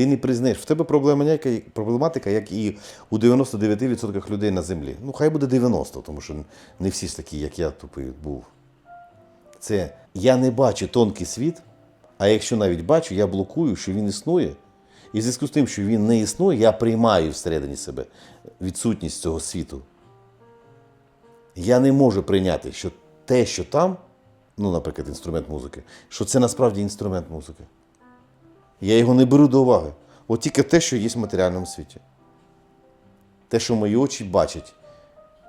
Ти не признаєш. В тебе проблема проблематика, як і у 99% людей на землі. Ну, хай буде 90, тому що не всі ж такі, як я тупий був. Це я не бачу тонкий світ, а якщо навіть бачу, я блокую, що він існує. І в зв'язку з тим, що він не існує, я приймаю всередині себе відсутність цього світу. Я не можу прийняти, що те, що там, ну, наприклад, інструмент музики, що це насправді інструмент музики. Я його не беру до уваги. От тільки те, що є в матеріальному світі. Те, що мої очі бачать.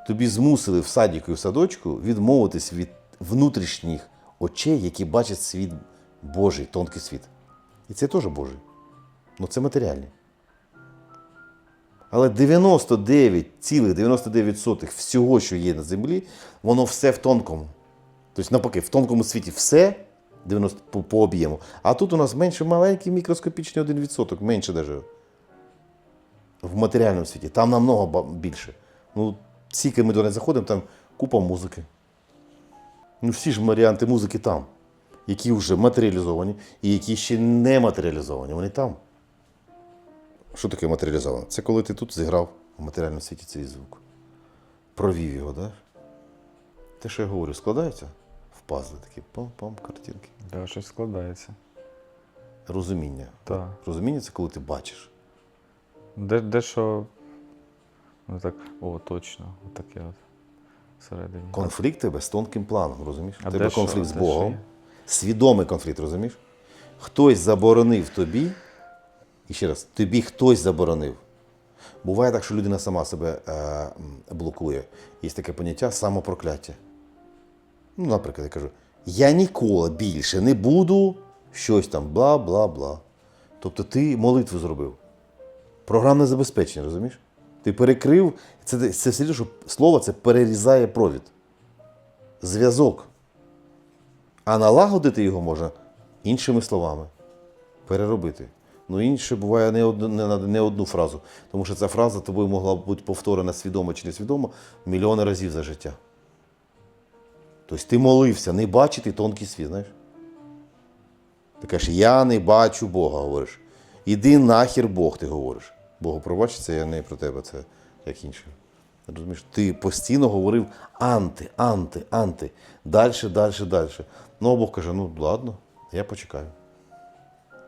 Тобі змусили в садіку і в садочку відмовитись від внутрішніх очей, які бачать світ Божий, тонкий світ. І це теж Божий. Ну це матеріальний. Але 99,99% всього, що є на землі, воно все в тонкому. Тобто, навпаки, в тонкому світі все 90 по, по об'єму. А тут у нас менше маленький мікроскопічний 1%, менше навіть. В матеріальному світі. Там намного більше. Ну, скільки ми до неї заходимо, там купа музики. Ну, всі ж варіанти музики там, які вже матеріалізовані і які ще не матеріалізовані. Вони там. Що таке матеріалізовано? Це коли ти тут зіграв у матеріальному світі цей звук. Провів його, так? Да? Те, що я говорю, складається в пазли такі пам-пам, картинки. Да, щось складається. Розуміння. Так. Розуміння це коли ти бачиш. Де, де що. Ну так, о, точно. Отаке от. Всередині. Конфлікт тебе з тонким планом, розумієш? У тебе де що? конфлікт з Богом. Свідомий конфлікт, розумієш? Хтось заборонив тобі, і ще раз, тобі хтось заборонив. Буває так, що людина сама себе е, блокує. Є таке поняття самопрокляття. Ну, наприклад, я кажу: я ніколи більше не буду щось там, бла, бла, бла. Тобто ти молитву зробив. Програмне забезпечення, розумієш? Ти перекрив, це, це все, що слово це перерізає провід. Зв'язок. А налагодити його можна іншими словами. Переробити. Ну, інше буває не одну, не, не одну фразу. Тому що ця фраза тобою могла бути повторена свідомо чи несвідомо мільйони разів за життя. Тобто ти молився не бачити тонкий світ, знаєш? Ти кажеш, я не бачу Бога, говориш. Іди нахер Бог, ти говориш. Богу пробач, це я не про тебе, це як інше. Розумієш, ти постійно говорив анти, анти, анти. Дальше, дальше, дальше. Ну, а Бог каже, ну ладно, я почекаю.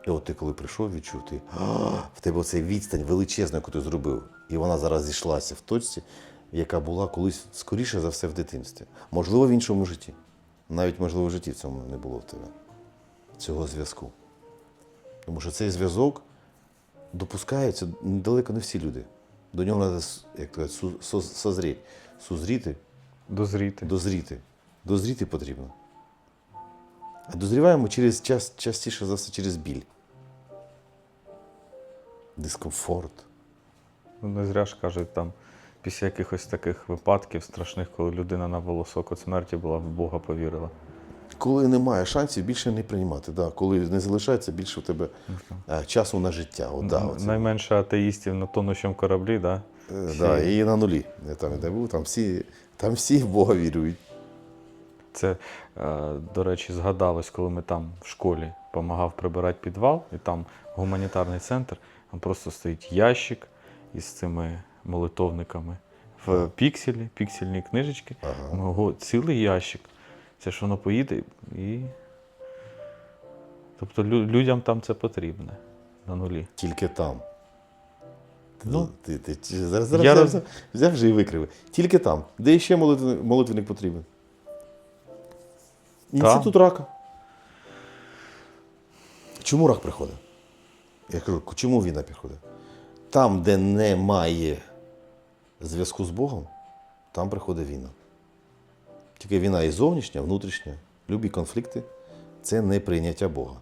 І от ти коли прийшов, відчув, ти в тебе оцей відстань величезна, яку ти зробив. І вона зараз зійшлася в точці, яка була колись скоріше за все в дитинстві. Можливо, в іншому житті. Навіть, можливо, в житті в цьому не було в тебе цього зв'язку. Тому що цей зв'язок допускається далеко не всі люди. До нього треба, як то созріти, сузріти, Дозріти. дозріти. Дозріти потрібно. А дозріваємо через час, частіше за все через біль. Дискомфорт. Ну, не зря ж кажуть, там, після якихось таких випадків страшних, коли людина на волосок від смерті була, в Бога повірила. Коли немає шансів, більше не приймати. Да. Коли не залишається більше в тебе е, часу на життя. От, да, оце. Найменше атеїстів на тонущому кораблі, да? Е, всі- Да, і на нулі. Я там не був, там всі, там всі в Бога вірують. Це, е, до речі, згадалось, коли ми там в школі допомагав прибирати підвал, і там гуманітарний центр, там просто стоїть ящик із цими молитовниками в пікселі, піксельні книжечки. Ага. Ого, цілий ящик. Це ж воно поїде і. Тобто лю- людям там це потрібне на нулі. Тільки там. Ну, ти, ти, ти зараз, зараз я взяв, роз- взяв, вже і викривив. Тільки там. Де ще молитвеник, молитвеник потрібен? Інститут рака. Чому рак приходить? Я кажу, чому війна приходить? Там, де немає зв'язку з Богом, там приходить війна. Тільки війна і зовнішня, внутрішня, любі конфлікти це не прийняття Бога.